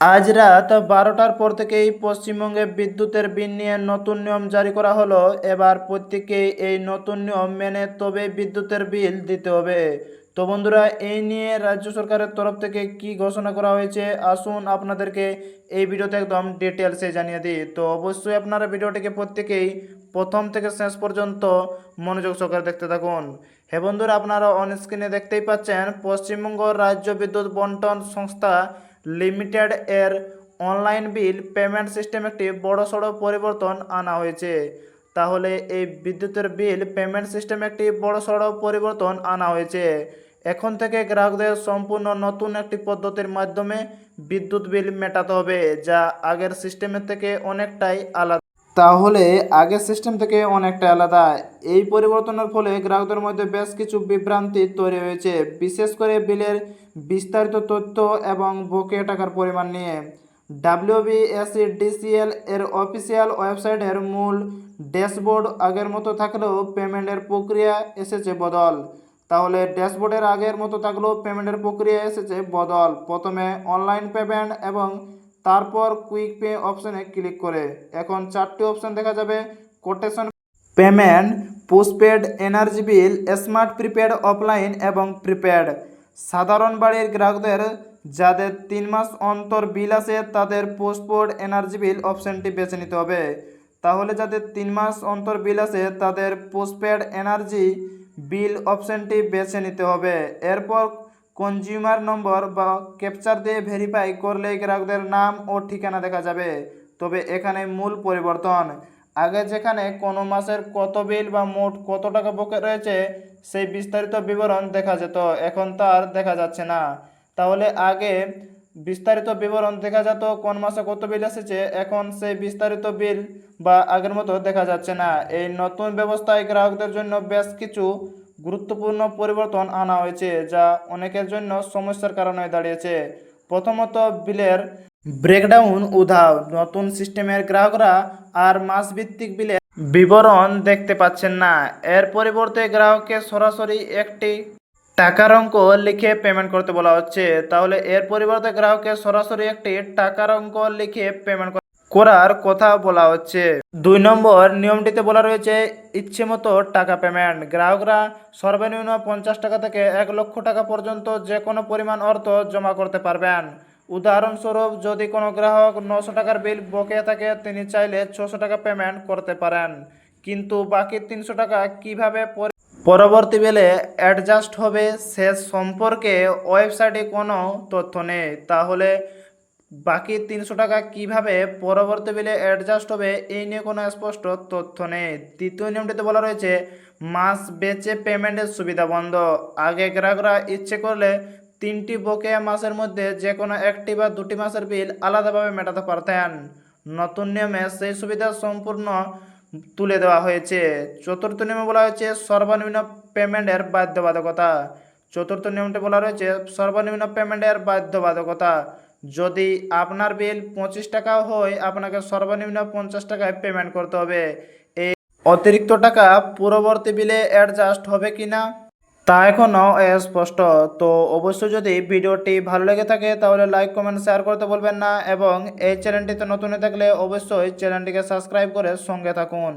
আজ রাত বারোটার পর থেকেই পশ্চিমবঙ্গে বিদ্যুতের বিল নিয়ে নতুন নিয়ম জারি করা হলো। এবার প্রত্যেকেই এই নতুন নিয়ম মেনে তবে বিদ্যুতের বিল দিতে হবে। তো বন্ধুরা, এই নিয়ে রাজ্য সরকারের তরফ থেকে কি ঘোষণা করা হয়েছে, আসুন আপনাদেরকে এই ভিডিওতে একদম ডিটেলসে জানিয়ে দিই। তো অবশ্যই আপনারা ভিডিওটিকে প্রত্যেকেই প্রথম থেকে শেষ পর্যন্ত মনোযোগ সহকারে দেখতে থাকুন। হে বন্ধুরা, আপনারা অন স্ক্রিনে দেখতেই পাচ্ছেন, পশ্চিমবঙ্গ রাজ্য বিদ্যুৎ বন্টন সংস্থা লিমিটেড এর অনলাইন বিল পেমেন্ট সিস্টেম একটি বড়সড় পরিবর্তন আনা হয়েছে। তাহলে এই বিদ্যুতের বিল পেমেন্ট সিস্টেম একটি বড়সড় পরিবর্তন আনা হয়েছে। এখন থেকে গ্রাহকদের সম্পূর্ণ নতুন একটি পদ্ধতির মাধ্যমে বিদ্যুৎ বিল মেটাতে হবে, যা আগের সিস্টেমের থেকে অনেকটাই আলাদা। তাহলে আগের সিস্টেম থেকে অনেকটা আলাদা। এই পরিবর্তনের ফলে গ্রাহকদের মধ্যে বেশ কিছু বিভ্রান্তি তৈরি হয়েছে, বিশেষ করে বিলের বিস্তারিত তথ্য এবং বকেয়া টাকার পরিমাণ নিয়ে। ডাব্লিউবিএসসি ডিসিএল এর অফিসিয়াল ওয়েবসাইটের মূল ড্যাশবোর্ড আগের মতো থাকলেও পেমেন্টের প্রক্রিয়া এসেছে বদল। তাহলে ড্যাশবোর্ডের আগের মতো থাকলেও পেমেন্টের প্রক্রিয়া এসেছে বদল। প্রথমে অনলাইন পেমেন্ট এবং তারপর কুইক পে অপশনে ক্লিক করে এখন চারটি অপশন দেখা যাবে, quotation payment, postpaid energy bill, smart prepaid offline এবং প্রিপেড। সাধারণ বাড়ির গ্রাহকদের যাদের তিন মাস অন্তর বিল আসে তাদের পোস্টপেড এনার্জি বিল অপশনটি বেছে নিতে হবে। তাহলে যাদের তিন মাস অন্তর বিল আসে তাদের পোস্টপেড এনার্জি বিল অপশনটি বেছে নিতে হবে। এরপর কনজিউমার নম্বর বা ক্যাপচার দিয়ে ভেরিফাই করলেই গ্রাহকদের নাম ও ঠিকানা দেখা যাবে। তবে এখানে মূল পরিবর্তন। আগে যেখানে কোনো মাসের কত বিল বা মোট কত টাকা বকে রয়েছে, সেই বিস্তারিত বিবরণ দেখা যেত। এখন তার দেখা যাচ্ছে না। তাহলে আগে বিস্তারিত বিবরণ দেখা যেত, কোন মাসে কত বিল এসেছে, এখন সেই বিস্তারিত বিল বা আগের মতো দেখা যাচ্ছে না। এই নতুন ব্যবস্থায় গ্রাহকদের জন্য বেশ কিছু গুরুত্বপূর্ণ পরিবর্তন আনা হয়েছে, যা অনেকের জন্য সমস্যার কারণ হয়ে দাঁড়িয়েছে। প্রথমত, বিলের ব্রেকডাউন উধাও। নতুন সিস্টেমের গ্রাহকরা আর মাসভিত্তিক বিলের বিবরণ দেখতে পাচ্ছেন না। এর পরিবর্তে গ্রাহককে সরাসরি একটি টাকার অঙ্ক লিখে পেমেন্ট করতে বলা হচ্ছে। তাহলে এর পরিবর্তে গ্রাহককে সরাসরি একটি টাকার অঙ্ক লিখে পেমেন্ট করার কথা বলা হচ্ছে। দুই নম্বর, নিয়মটিতে বলা রয়েছে ইচ্ছে মতো টাকা পেমেন্ট গ্রাহকরা সর্বনিম্ন পঞ্চাশ টাকা থেকে এক লক্ষ টাকা পর্যন্ত যে কোনো পরিমাণ অর্থ জমা করতে পারবেন। উদাহরণস্বরূপ, যদি কোনো গ্রাহক নশো টাকার বিল বকেয়া থাকে, তিনি চাইলে ছশো টাকা পেমেন্ট করতে পারেন। কিন্তু বাকি তিনশো টাকা কীভাবে পরবর্তী বিলে অ্যাডজাস্ট হবে, সে সম্পর্কে ওয়েবসাইটে কোনো তথ্য নেই। তাহলে বাকি তিনশো টাকা কীভাবে পরবর্তী বিলে অ্যাডজাস্ট হবে এই নিয়ে কোনো স্পষ্ট তথ্য নেই। তৃতীয় নিয়মটিতে বলা রয়েছে, মাস বেচে পেমেন্টের সুবিধা বন্ধ। আগে গ্রাহকরা ইচ্ছে করলে তিনটি বকেয়া মাসের মধ্যে যে কোনো একটি বা দুটি মাসের বিল আলাদাভাবে মেটাতে পারতেন। নতুন নিয়মে সেই সুবিধা সম্পূর্ণ তুলে দেওয়া হয়েছে। চতুর্থ নিয়মে বলা হয়েছে, সর্বনিম্ন পেমেন্টের বাধ্যবাধকতা। চতুর্থ নিয়মটি বলা রয়েছে, সর্বনিম্ন পেমেন্টের বাধ্যবাধকতা। যদি আপনার বিল পঁচিশ টাকা হয়, আপনাকে সর্বনিম্ন পঞ্চাশ টাকায় পেমেন্ট করতে হবে। এই অতিরিক্ত টাকা পূর্ববর্তী বিলে অ্যাডজাস্ট হবে কি না, তা এখনও স্পষ্ট। তো অবশ্যই যদি ভিডিওটি ভালো লেগে থাকে, তাহলে লাইক কমেন্ট শেয়ার করতে বলবেন না এবং এই চ্যানেলটিতে নতুন থাকলে অবশ্যই চ্যানেলটিকে সাবস্ক্রাইব করে সঙ্গে থাকুন।